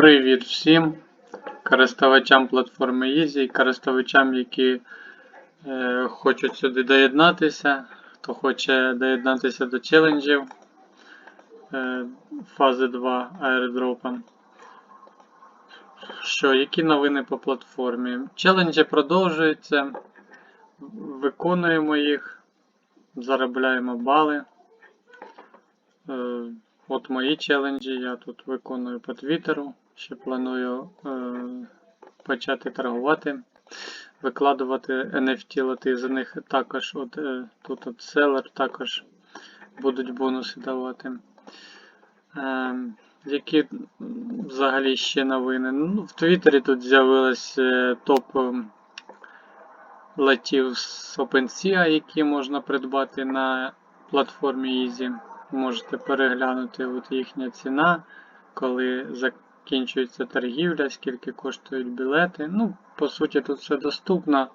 Привіт всім користувачам платформи Easy, користувачам, які е, хочуть сюди доєднатися, хто хоче доєднатися до челенджів е, фази 2 airdrop. Що, які новини по платформі? Челенджі продовжуються, виконуємо їх, заробляємо бали. От мої челенджі я тут виконую по Твіттеру. Ще планую е, почати торгувати, викладувати NFT лоти. За них також от, е, тут от селер також будуть бонуси давати. Е, які взагалі ще новини? Ну, в Твіттері тут з'явилось е, топ е, лотів з OpenSea, які можна придбати на платформі Easy. Можете переглянути от їхня ціна, коли закінчується торгівля, скільки коштують білети. Ну, по суті, тут все доступно.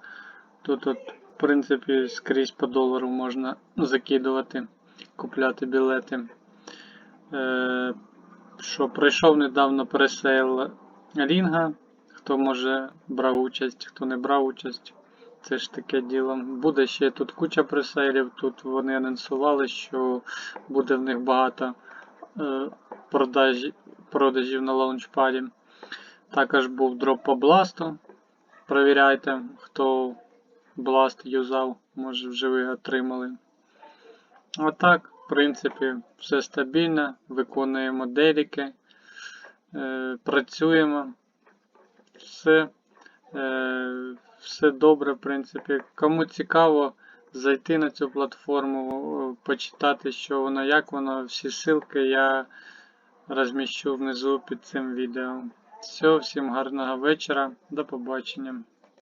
Тут, от, в принципі, скрізь по долару можна закидувати, купляти білети. Е, що пройшов недавно пресейл Рінга. Хто може брав участь, хто не брав участь. Це ж таке діло. Буде ще тут куча пресейлів. Тут вони анонсували, що буде в них багато е, продажі, продажів на лаунчпаді. Також був дроп по бласту. Провіряйте, хто бласт юзав, може вже ви отримали. А так, в принципі, все стабільно. Виконуємо деліки, е, працюємо. Все. Все добре, в принципі. Кому цікаво зайти на цю платформу, е, почитати, що воно, як воно, всі ссылки я розміщу внизу під цим відео. Все, всім гарного вечора, до побачення.